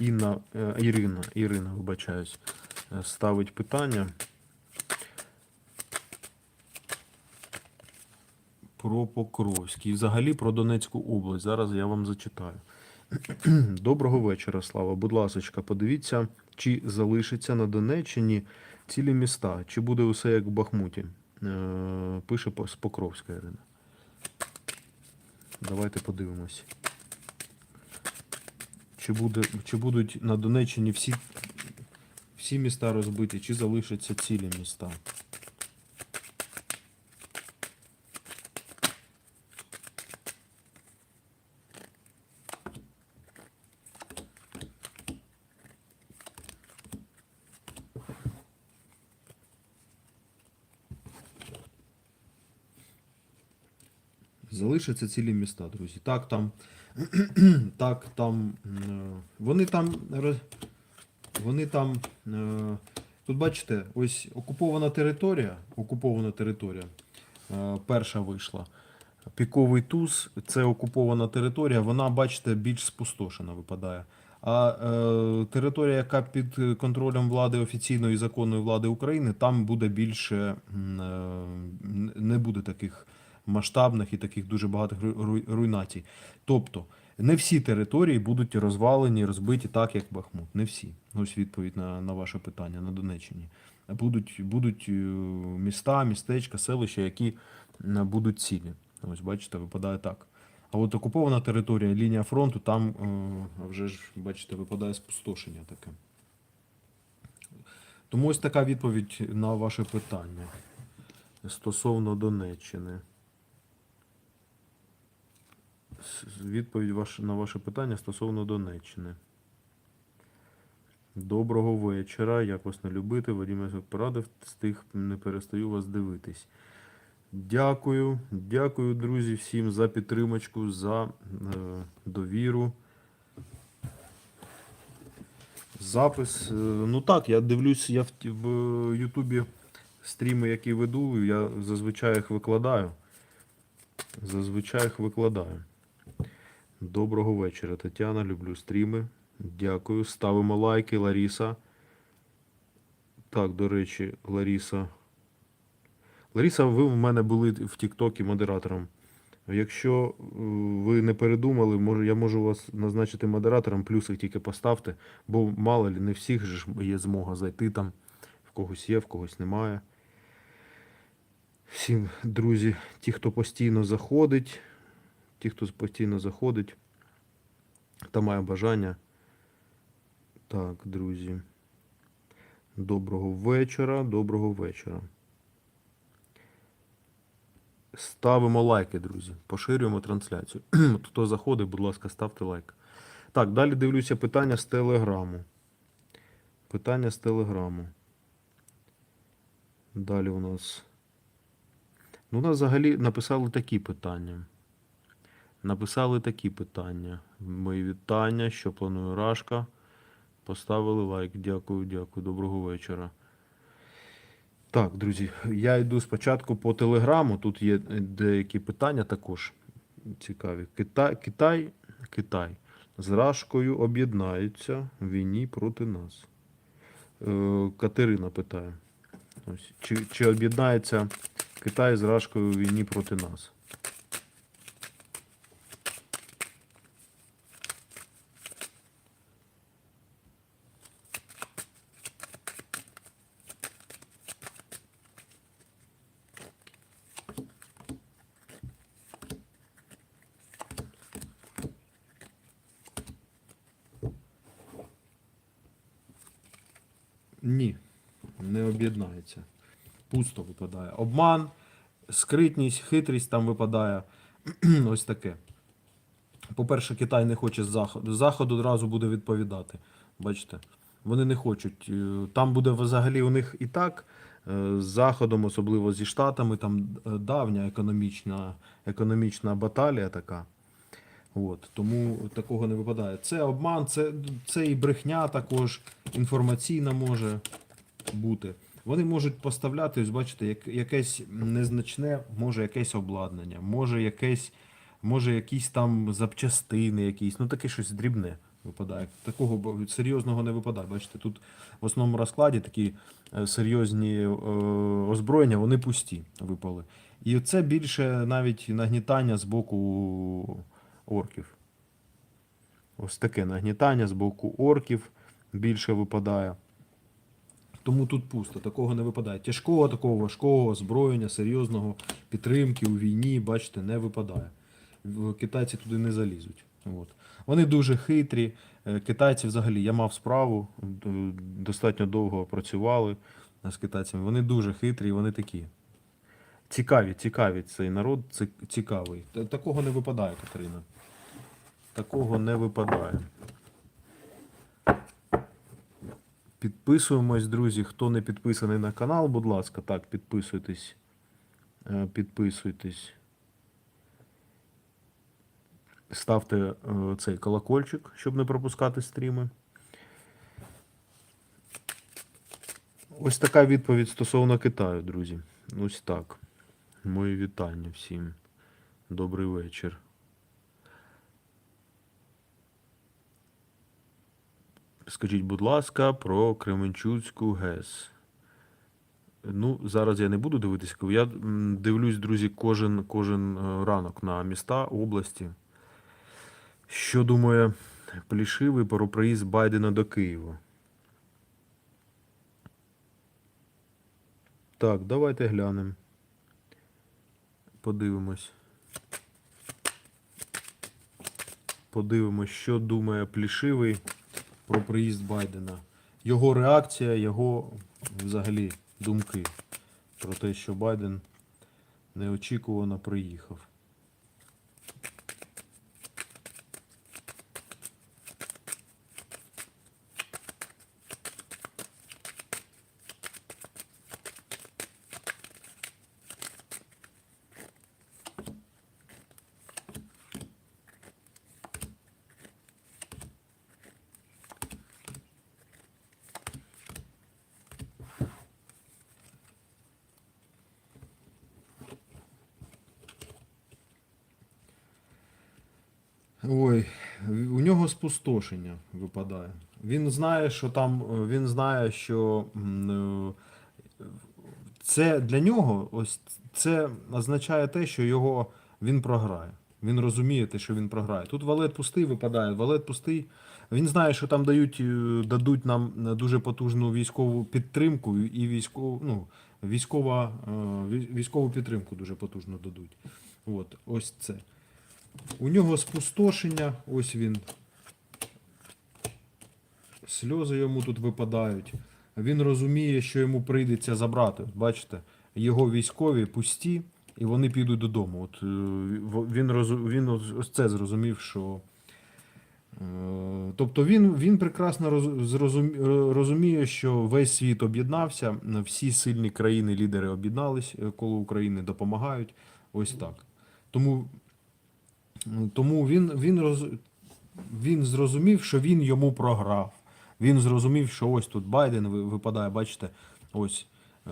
Інна, е, Ірина, Ірина, вибачаюсь, е, ставить питання про Покровський. І взагалі про Донецьку область. Зараз я вам зачитаю. Доброго вечора, Слава. Будь ласка, подивіться, чи залишиться на Донеччині цілі міста, чи буде усе як в Бахмуті. Е, Пише Покровська Ірина. Давайте подивимось. Чи, буде, чи будуть на Донеччині всі, всі міста розбиті, чи залишаться цілі міста? Залишаться цілі міста, друзі. Так, там. так, там. е, Вони там. Вони там. е, Тут бачите, ось окупована територія. Окупована територія. е, Перша вийшла. Піковий туз це окупована територія, вона, бачите, більш спустошена випадає. А е, територія, яка під контролем влади офіційної законної влади України, там буде більше е, не буде таких масштабних і таких дуже багатих ру- ру- руйнацій. Тобто, не всі території будуть розвалені, розбиті так, як Бахмут. Не всі. Ось відповідь на, на ваше питання на Донеччині. Будуть, будуть е, міста, містечка, селища, які будуть цілі. Ось бачите, випадає так. А от окупована територія, лінія фронту, там е, вже ж, бачите, випадає спустошення таке. Тому ось така відповідь на ваше питання стосовно Донеччини. Відповідь на ваше питання стосовно Донеччини. Доброго вечора. Як вас не любити? Вадим порадив, з тих не перестаю вас дивитись. Дякую, дякую, друзі, всім за підтримочку, за е, довіру. Запис. е, Ну так, я дивлюсь, я в Ютубі стріми, які веду, я зазвичай їх викладаю. Зазвичай їх викладаю. Доброго вечора, Тетяна. Люблю стріми. Дякую. Ставимо лайки, Ларіса. Так, до речі, Ларіса. Ларіса, ви в мене були в Тіктокі модератором. Якщо е, ви не передумали, я можу вас назначити модератором, плюсик тільки поставте, бо мало ли, не всіх ж є змога зайти там. В когось є, в когось немає. Всім, друзі, ті, хто постійно заходить, ті, хто постійно заходить та має бажання. Так, друзі. Доброго вечора, доброго вечора. Ставимо лайки, друзі. Поширюємо трансляцію. Хто заходить, будь ласка, ставте лайк. Так, далі дивлюся питання з телеграму. Питання з телеграму. Далі у нас. Ну, у нас взагалі написали такі питання. Написали такі питання. Мої вітання, що планує Рашка. Поставили лайк. Дякую, дякую. Доброго вечора. Так, друзі, я йду спочатку по телеграму. Тут є деякі питання також цікаві. Китай, Китай, Китай з Рашкою об'єднаються в війні проти нас. Е, Катерина питає. Ось, чи, чи об'єднається Китай з Рашкою в війні проти нас? Ні, не об'єднається. Пусто випадає. Обман, скритність, хитрість там випадає. Ось таке. По-перше, Китай не хоче з заходу. Заход одразу буде відповідати. Бачите? Вони не хочуть. Е, Там буде взагалі у них і так е, з Заходом, особливо зі Штатами, там е, давня економічна, економічна баталія така. От, тому такого не випадає. Це обман, це, це і брехня також інформаційна може бути. Вони можуть поставляти, ось бачите, як, якесь незначне, може якесь обладнання, може якесь, може якісь там запчастини, якісь, ну таке щось дрібне випадає. Такого серйозного не випадає. Бачите, тут в основному розкладі такі е, серйозні е, озброєння, вони пусті випали. І це більше навіть нагнітання з боку орків. Ось таке нагнітання з боку орків більше випадає. Тому тут пусто, такого не випадає. Тяжкого, такого важкого озброєння, серйозного підтримки у війні, бачите, не випадає. Китайці туди не залізуть. От. Вони дуже хитрі. Е, Китайці взагалі, я мав справу, достатньо довго працювали з китайцями. Вони дуже хитрі, вони такі. Цікаві, цікаві цей народ, цікавий. Такого не випадає, Катерина. Такого не випадає. Підписуємось, друзі. Хто не підписаний на канал, будь ласка, так, підписуйтесь. Е, Підписуйтесь. Ставте е, цей колокольчик, щоб не пропускати стріми. Ось така відповідь стосовно Китаю, друзі. Ось так. Мої вітання всім. Добрий вечір. Скажіть, будь ласка, про Кременчуцьку ГЕС. Ну, зараз я не буду дивитися. Я дивлюсь, друзі, кожен, кожен е, ранок на міста області. Що думає Плішивий про приїзд Байдена до Києва? Так, давайте глянемо. Подивимось. Подивимось, що думає Плішивий про приїзд Байдена. Його реакція, його взагалі думки про те, що Байден неочікувано приїхав. Ой, у нього спустошення випадає. Він знає, що там, е, він знає, що е, це для нього, ось це означає те, що його він програє. Він розуміє те, що він програє. Тут валет пустий випадає, валет пустий. Він знає, що там дають, е, дадуть нам дуже потужну військову підтримку і військову, ну, військова, військову підтримку дуже потужно дадуть. От, ось це. У нього спустошення, ось він. Сльози йому тут випадають. Він розуміє, що йому прийдеться забрати. Бачите, його військові пусті, і вони підуть додому. От е, він, розу- він ось це зрозумів, що. е, Тобто він, він прекрасно роз- ро- розуміє, що весь світ об'єднався, всі сильні країни, лідери об'єднались е, коло України, допомагають. Ось так. Тому Тому він, він, роз, він зрозумів, що він йому програв. Він зрозумів, що ось тут Байден ви- випадає, бачите, ось е,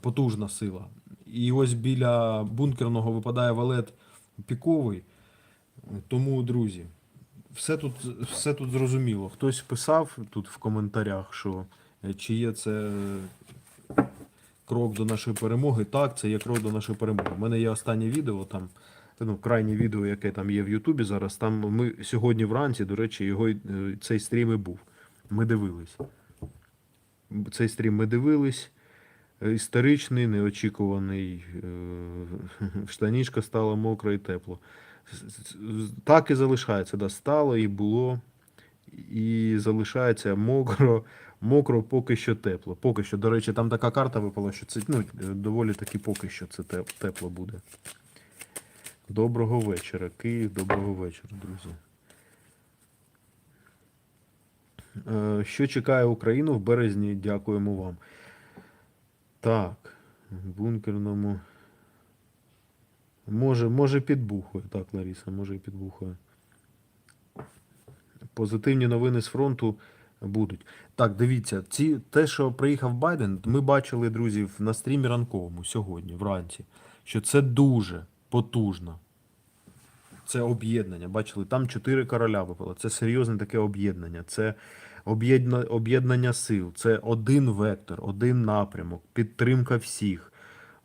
потужна сила. І ось біля бункерного випадає валет піковий. Тому, друзі, все тут, все тут зрозуміло. Хтось писав тут в коментарях, що е, чи є це крок до нашої перемоги. Так, це є крок до нашої перемоги. У мене є останнє відео там. Ну, крайнє відео, яке там є в Ютубі зараз. Там ми сьогодні вранці, до речі, його е, цей стрім і був. Ми дивились. Цей стрім ми дивились. Е, Історичний, неочікуваний. е, Штанішка стала мокро і тепло. Так і залишається. Да, стало і було. І залишається мокро, мокро, поки що тепло. Поки що, до речі, там така карта випала, що це ну, доволі таки поки що це тепло буде. Доброго вечора, Київ, доброго вечора, друзі. Е, Що чекає Україну в березні? Дякуємо вам. Так, бункерному. Може, може підбухує. Так, Ларіса, може і підбухує. Позитивні новини з фронту будуть. Так, дивіться, ці, те, що приїхав Байден, ми бачили, друзі, на стрімі ранковому сьогодні, вранці, що це дуже потужна це об'єднання. Бачили, там чотири короля випало. Це серйозне таке об'єднання. Це об'єдна- об'єднання сил. Це один вектор, один напрямок, підтримка всіх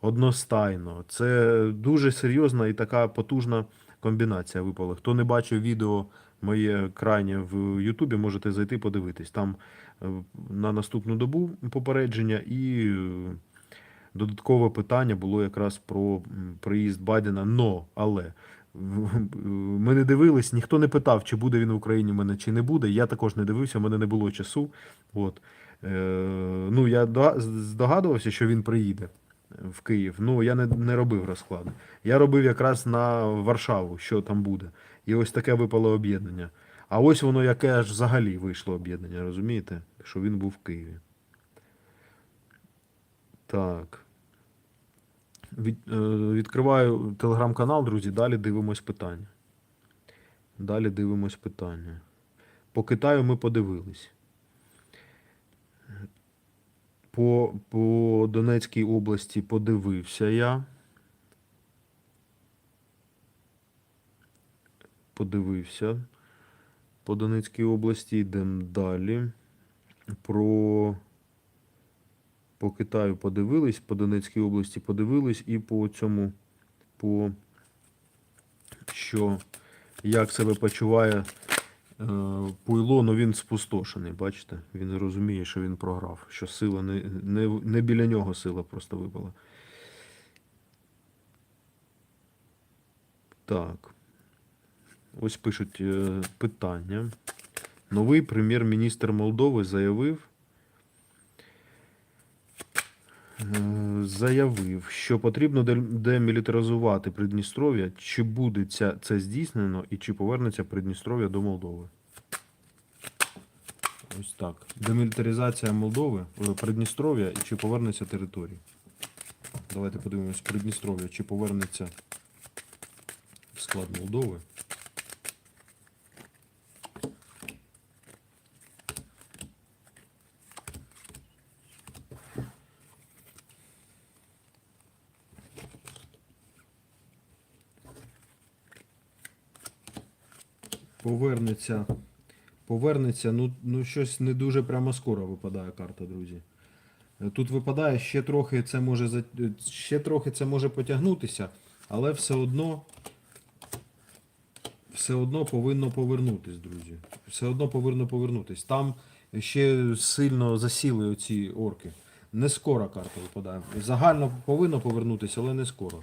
одностайно. Це дуже серйозна і така потужна комбінація випала. Хто не бачив відео моє крайнє в Ютубі, можете зайти подивитись. Там е, на наступну добу попередження і е, додаткове питання було якраз про приїзд Байдена. Но, але ми не дивились, ніхто не питав, чи буде він в Україні в мене, чи не буде. Я також не дивився, в мене не було часу. От. Е, ну, я здогадувався, що він приїде в Київ. Ну, я не, не робив розклади. Я робив якраз на Варшаву, що там буде. І ось таке випало об'єднання. А ось воно яке аж взагалі вийшло об'єднання, розумієте? Що він був в Києві. Так. Е, відкриваю телеграм-канал, друзі. Далі дивимось питання. Далі дивимось питання. По Китаю ми подивились. По, по Донецькій області подивився я. Подивився. По Донецькій області йдемо далі. Про по Китаю подивились, по Донецькій області подивились і по цьому, по що як себе почуває е, Пуйло, ну він спустошений, бачите? Він розуміє, що він програв, що сила не, не, не біля нього сила просто випала. Так. Ось пишуть е, питання. Новий прем'єр-міністр Молдови заявив, е, заявив, що потрібно демілітаризувати Придністров'я. Чи буде це здійснено і чи повернеться Придністров'я до Молдови? Ось так. Демілітаризація Молдови, е, Придністров'я і чи повернеться території. Давайте подивимось Придністров'я, чи повернеться в склад Молдови. Повернеться. Повернеться, ну, ну щось не дуже прямо скоро випадає карта, друзі. Е, Тут випадає ще трохи це може е, ще трохи це може потягнутися, але все одно все одно повинно повернутись, друзі. Все одно повинно повернутись. Там ще сильно засіли оці орки. Не скоро карта випадає. Загально повинно повернутися, але не скоро.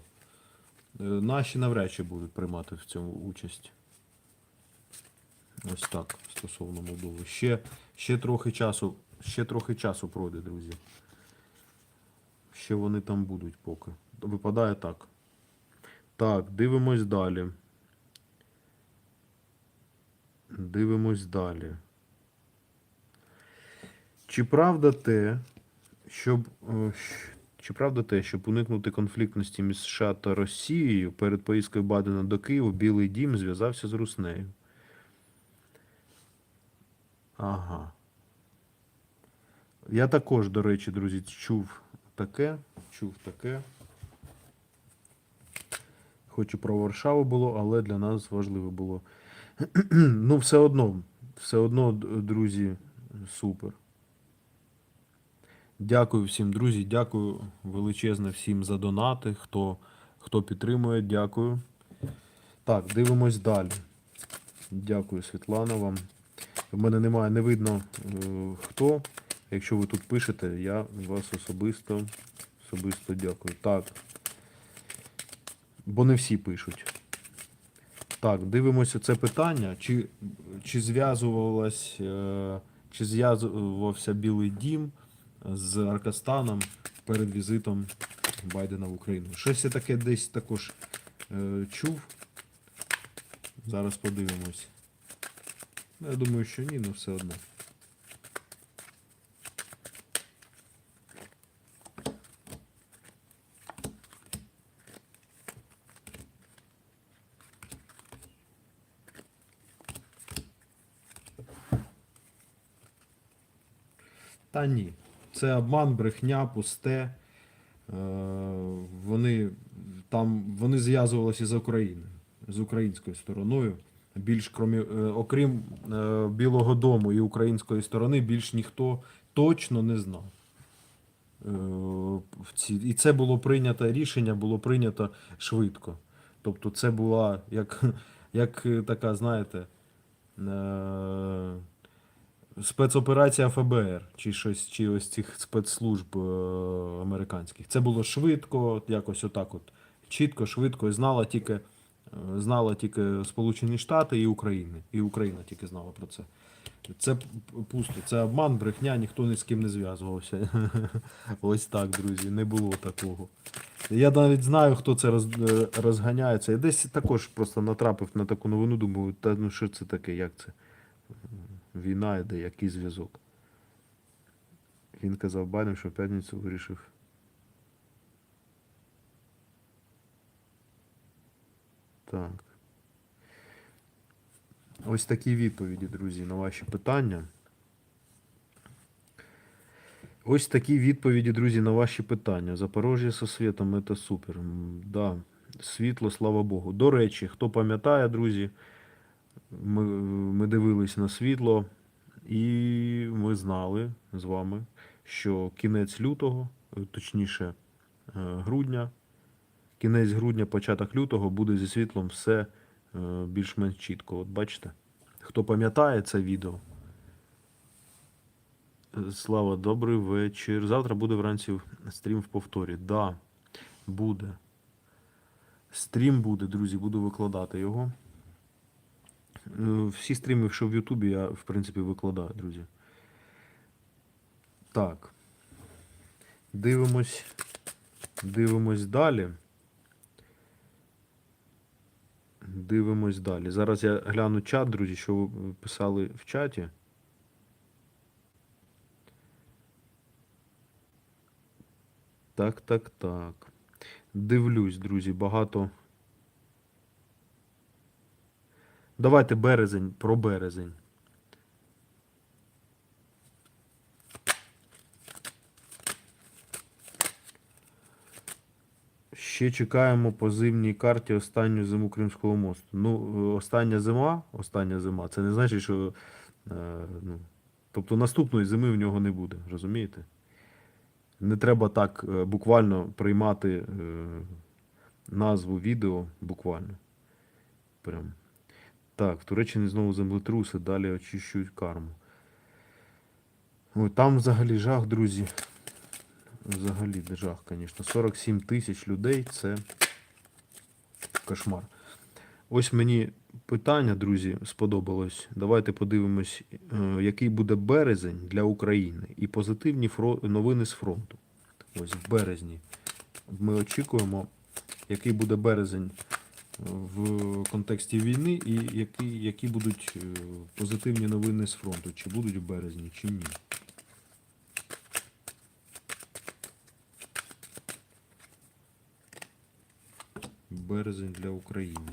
Е, Наші навряд чи будуть приймати в цьому участь. Ось так, стосовно Молдови. Ще, ще трохи часу, ще трохи часу пройде, друзі. Ще вони там будуть поки. Випадає так. Так, дивимось далі. Дивимось далі. Чи правда те, щоб. е, Чи правда те, щоб уникнути конфліктності між США та Росією перед поїздкою Бадена до Києва Білий Дім зв'язався з Руснею? Ага. Я також, до речі, друзі, чув таке. Чув таке. Хоч і про Варшаву було, але для нас важливо було. ну, все одно, все одно, друзі, супер. Дякую всім, друзі. Дякую величезне всім за донати. Хто, хто підтримує, дякую. Так, дивимось далі. Дякую, Світлана, вам. В мене немає, не видно е, хто. Якщо ви тут пишете, я вас особисто, особисто дякую. Так. Бо не всі пишуть. Так, дивимося це питання. Чи, чи зв'язувалась, е, чи зв'язувався Білий Дім з Аркастаном перед візитом Байдена в Україну? Щось я таке десь також е, чув. Зараз подивимось. Ну, Я думаю, що ні, але все одно. Та ні. Це обман, брехня, пусте. Е, Вони там вони зв'язувалися з Україною. з українською стороною. Більш кромі, е, окрім е, Білого Дому і української сторони, більш ніхто точно не знав. Е, і це було прийнято рішення, було прийнято швидко. Тобто, це була як, як така, знаєте, спецоперація ФБР чи щось, чи ось цих спецслужб американських. Це було швидко, якось отак от. Чітко, швидко, і знала тільки, знала тільки Сполучені Штати і України. І Україна тільки знала про це. Це пусто, це обман, брехня, ніхто ні з ким не зв'язувався. Ось так, друзі, не було такого. Я навіть знаю, хто це роз, е, розганяється. Я десь також просто натрапив на таку новину, думаю, та ну що це таке, як це? Війна йде, який зв'язок. Він казав Байден, що в п'ятницю вирішив. Так. Ось такі відповіді, друзі, на ваші питання. Ось такі відповіді, друзі, на ваші питання. Запорожжя со світом це супер. Да. Світло, слава Богу. До речі, хто пам'ятає, друзі, ми, ми дивились на світло, і ми знали з вами, що кінець лютого, точніше, е, грудня, кінець грудня, початок лютого буде зі світлом все е, більш-менш чітко. От бачите? Хто пам'ятає це відео? Слава, добрий вечір. Завтра буде вранці стрім в повторі. Да, буде. Стрім буде, друзі, буду викладати його. Е, Всі стріми, що в Ютубі, я, в принципі, викладаю, друзі. Так. Дивимось. Дивимось далі. Дивимось далі. Зараз я гляну чат, друзі, що ви писали в чаті. Так, так, так. Дивлюсь, друзі, багато. Давайте березень, про березень. Ще чекаємо по зимній карті останню зиму Кримського мосту. Ну, е, остання зима, остання зима, це не значить, що. Е, ну, тобто наступної зими в нього не буде, розумієте? Не треба так е, буквально приймати назву відео буквально. Прям. Так, в Туреччині знову землетруси, далі очищують карму. Ой, там взагалі жах, друзі. Взагалі жах, звісно. 47 тисяч людей це кошмар. Ось мені питання, друзі, сподобалось. Давайте подивимось, е, який буде березень для України і позитивні новини з фронту. Ось в березні. Ми очікуємо, який буде березень в контексті війни і які, які будуть е, позитивні новини з фронту. Чи будуть в березні, чи ні. Березень для України.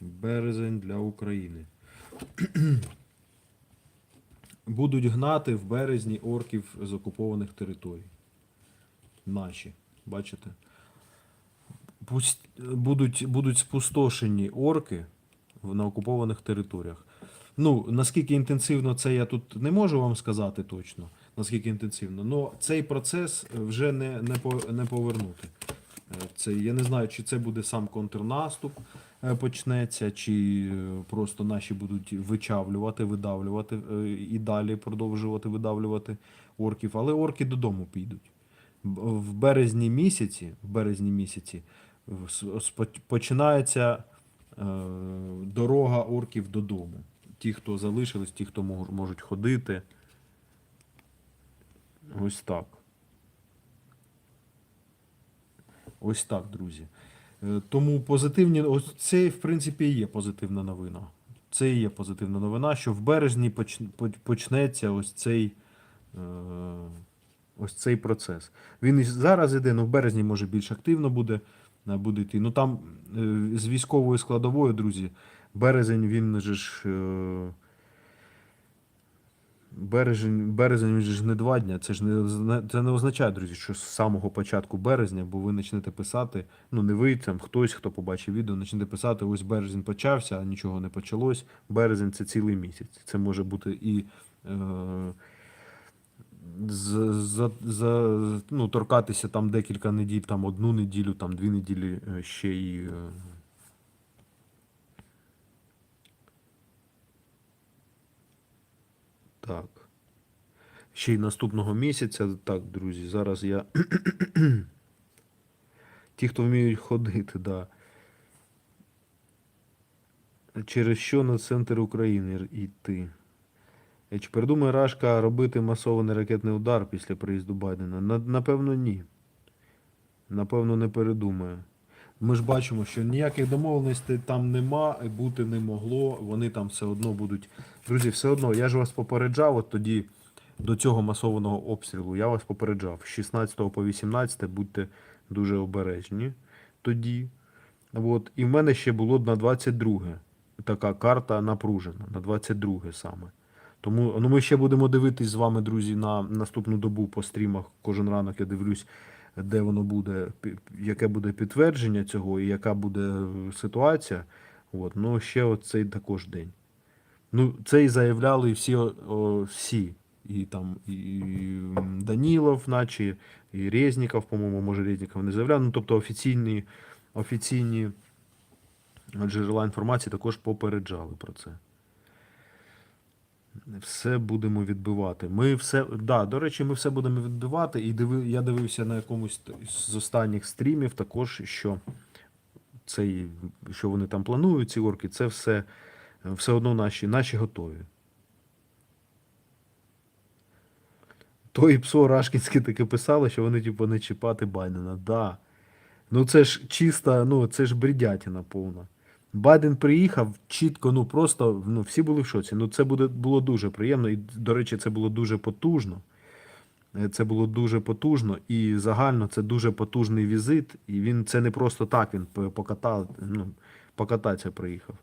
Березень для України. Будуть гнати в березні орків з окупованих територій. Наші. Бачите? Будуть, будуть спустошені орки на окупованих територіях. Ну, наскільки інтенсивно це я тут не можу вам сказати точно, наскільки інтенсивно, але цей процес вже не, не, по- не повернути. Е, Це, я не знаю, чи це буде сам контрнаступ е, почнеться, чи е, просто наші будуть вичавлювати, видавлювати е, і далі продовжувати видавлювати орків. Але орки додому підуть. В березні місяці, в березні місяці починається е, дорога орків додому. Ті, хто залишились, ті, хто можуть ходити. Ось так. Ось так, друзі. Е, Тому позитивні, ось це, в принципі, є позитивна новина. Це є позитивна новина, що в березні поч- поч- почнеться ось цей, е, ось цей процес. Він і зараз іде, ну в березні може більш активно буде, е, буде йти. Ну там з військовою складовою, друзі, березень він же ж. е, Березень, березень він ж не два дня. Це ж не, це не означає, друзі, що з самого початку березня, бо ви почнете писати, ну не ви, там хтось, хто побачив відео, почнете писати, ось березень почався, а нічого не почалось. Березень це цілий місяць. Це може бути і е, з, за, за, ну, торкатися там декілька неділь, там одну неділю, там дві неділі е, ще і. Так. Ще й наступного місяця. Так, друзі, зараз я. Ті, хто вміють ходити, да. Через що на центр України йти? Чи передумає Рашка робити масований ракетний удар після приїзду Байдена? Напевно, ні. Напевно, не передумає. Ми ж бачимо, що ніяких домовленостей там нема бути не могло. Вони там все одно будуть. Друзі, все одно, я ж вас попереджав от тоді до цього масованого обстрілу. Я вас попереджав. З 16 по 18 будьте дуже обережні тоді. От. І в мене ще було на 22 така карта напружена, на 22 саме. Тому ну, ми ще будемо дивитись з вами, друзі, на наступну добу по стрімах. Кожен ранок я дивлюсь, де воно буде, яке буде підтвердження цього і яка буде е, ситуація. От. Ну, ще оцей також день. Ну, це і заявляли всі, о, всі. І там і Данілов, наче, і Резніков, по-моєму, може Резніков не заявляв. Ну, тобто офіційні, офіційні джерела інформації також попереджали про це. Все будемо відбивати. Ми все, да, до речі, ми все будемо відбивати. І диви, я дивився на якомусь з останніх стрімів також, що цей, що вони там планують, ці орки, це все, все одно наші, наші готові. То і псо Рашкінське таке писало, що вони, типу, не чіпати Байдена. Да. Ну це ж чиста, ну це ж бредятина повна. Байден приїхав чітко, ну просто ну, всі були в шоці. Ну це буде, було дуже приємно. І, до речі, це було дуже потужно. Е, Це було дуже потужно і загально це дуже потужний візит. І він це не просто так, він покатав, ну, покататися приїхав.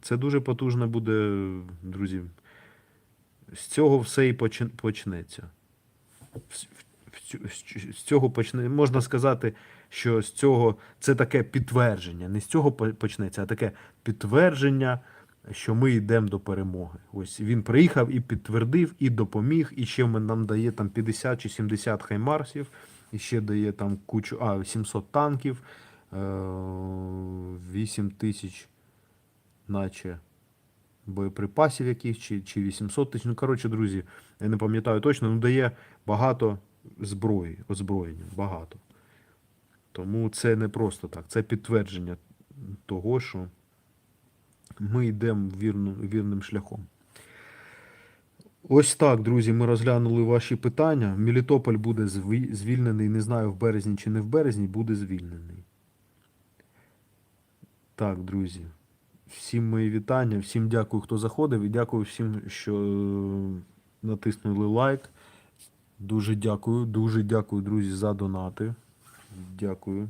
Це дуже потужно буде, друзі. З цього все і почнеться. З- цього почне, можна сказати, що з цього це таке підтвердження. Не з цього по- почнеться, а таке підтвердження, що ми йдемо до перемоги. Ось він приїхав і підтвердив, і допоміг, і ще нам дає там 50 чи 70 хаймарсів, і ще дає там кучу, а, 700 танків, е, 8 тисяч, наче боєприпасів яких, чи, чи 800 тисяч. Ну, коротше, друзі, я не пам'ятаю точно, ну дає багато зброї, озброєння, багато. Тому це не просто так, це підтвердження того, що ми йдемо вірну, вірним шляхом. Ось так, друзі, ми розглянули ваші питання. Мелітополь буде звільнений, не знаю, в березні чи не в березні, буде звільнений. Так, друзі. Всім мої вітання, всім дякую, хто заходив, і дякую всім, що натиснули лайк. Дуже дякую, дуже дякую, друзі, за донати. Дякую.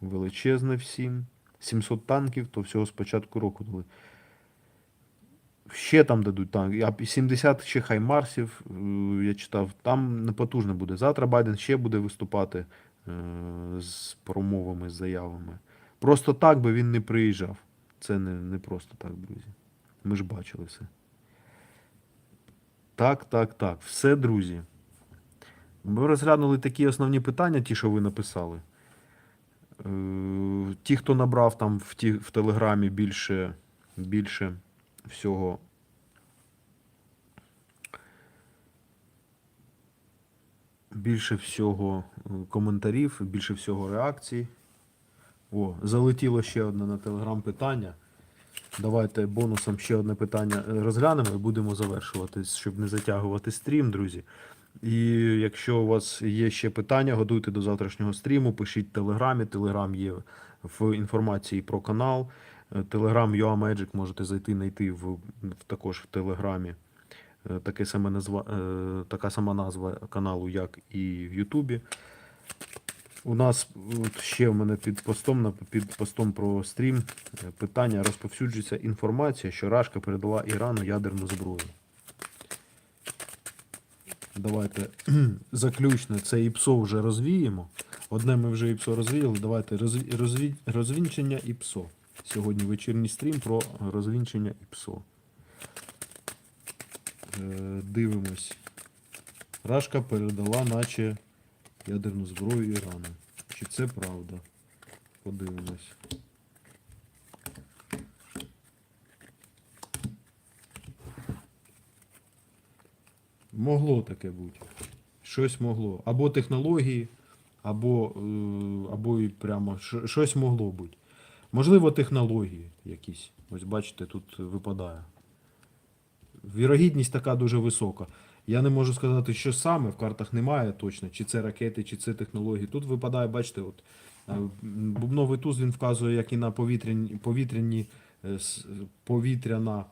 Величезне всім. 700 танків, то всього з початку року дали. Ще там дадуть танки. А 70 ще хаймарсів, е, я читав, там не потужно буде. Завтра Байден ще буде виступати е, з промовами, з заявами. Просто так би він не приїжджав. Це не, не просто так, друзі. Ми ж бачили все. Так, так, так. Все, друзі. Ми розглянули такі основні питання, ті, що ви написали. Е, Ті, хто набрав там в, ті, в Телеграмі більше, більше всього. Більше всього е, коментарів, більше всього реакцій. О, залетіло ще одне на телеграм питання. Давайте бонусом ще одне питання е, розглянемо і будемо завершувати, щоб не затягувати стрім, друзі. І якщо у вас є ще питання, готуйте до завтрашнього стріму, пишіть в телеграмі. Телеграм є в інформації про канал. Телеграм UA Magic можете зайти, знайти в, в також в телеграмі. Е, Таке саме назва, е, така сама назва каналу, як і в Ютубі. У нас от ще в мене під постом під постом про стрім е, питання розповсюджується інформація, що Рашка передала Ірану ядерну зброю. Давайте заключне це ІПСО вже розвіємо. Одне ми вже ІПСО розвіяли. Давайте розві, розвінчення ІПСО. Сьогодні вечірній стрім про розвінчення ІПСО. Е, дивимось. Рашка передала, наче ядерну зброю Ірану. Чи це правда? Подивимось. Могло таке бути. Щось могло. Або технології, або, е, або і прямо щось могло бути. Можливо, технології якісь. Ось бачите, тут випадає. Вірогідність така дуже висока. Я не можу сказати, що саме в картах немає точно, чи це ракети, чи це технології. Тут випадає, бачите, от е, бубновий туз він вказує, як і на повітряні, повітряні е, повітряна.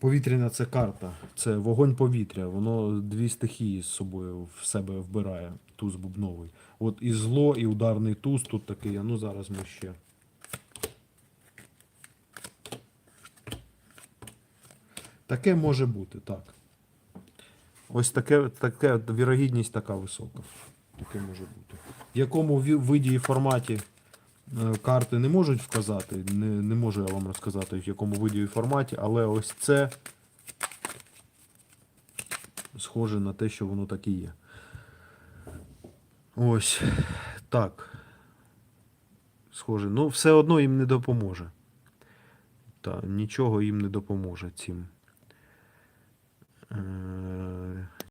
Повітряна це карта, це вогонь повітря. Воно дві стихії з собою в себе вбирає, туз бубновий. От і зло, і ударний туз тут такий. А ну зараз ми ще. Таке може бути, так. Ось таке, таке вірогідність така висока. Таке може бути. В якому виді і форматі карти не можуть вказати, не, не можу я вам розказати, в якому виді і форматі, але ось це схоже на те, що воно так і є. Ось так. Схоже. Ну, все одно їм не допоможе. Та, нічого їм не допоможе цим. Е,